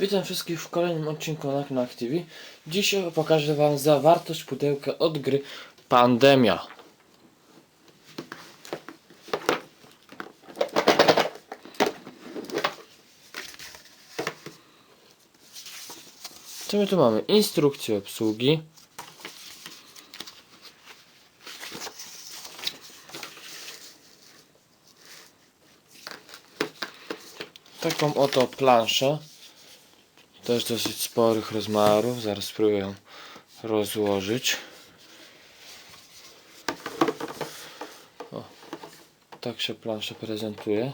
Witam wszystkich w kolejnym odcinku na Knack TV. Dzisiaj pokażę Wam zawartość pudełka od gry Pandemia. Co my tu mamy? Instrukcję obsługi. Taką oto planszę. Też dosyć sporych rozmiarów. Zaraz spróbuję rozłożyć. O, tak się plansza prezentuje.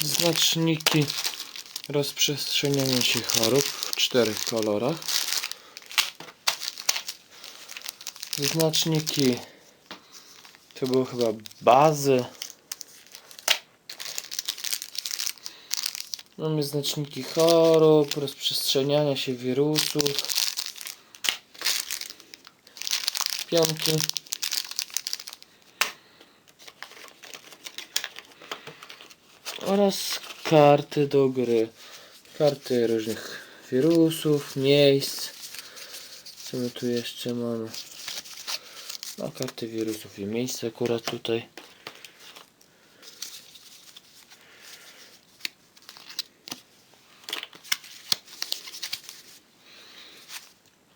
Znaczniki rozprzestrzeniania się chorób w czterech kolorach. Znaczniki to były chyba bazy. Mamy znaczniki chorób, rozprzestrzeniania się wirusów. Pionki. Oraz karty do gry. Karty różnych wirusów, miejsc. Co my tu jeszcze mamy? No, karty wirusów i miejsce akurat tutaj.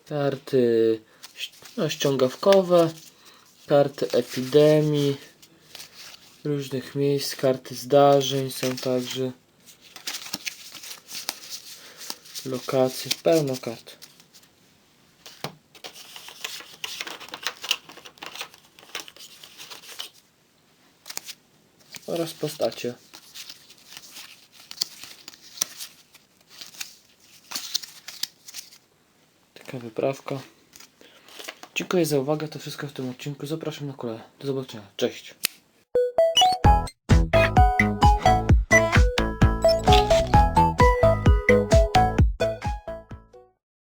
Karty no, ściągawkowe, karty epidemii, różnych miejsc, karty zdarzeń są także. Lokacje, pełno kart. Oraz postacie. Taka wyprawka. Dziękuję za uwagę, to wszystko w tym odcinku. Zapraszam na kolejne. Do zobaczenia. Cześć.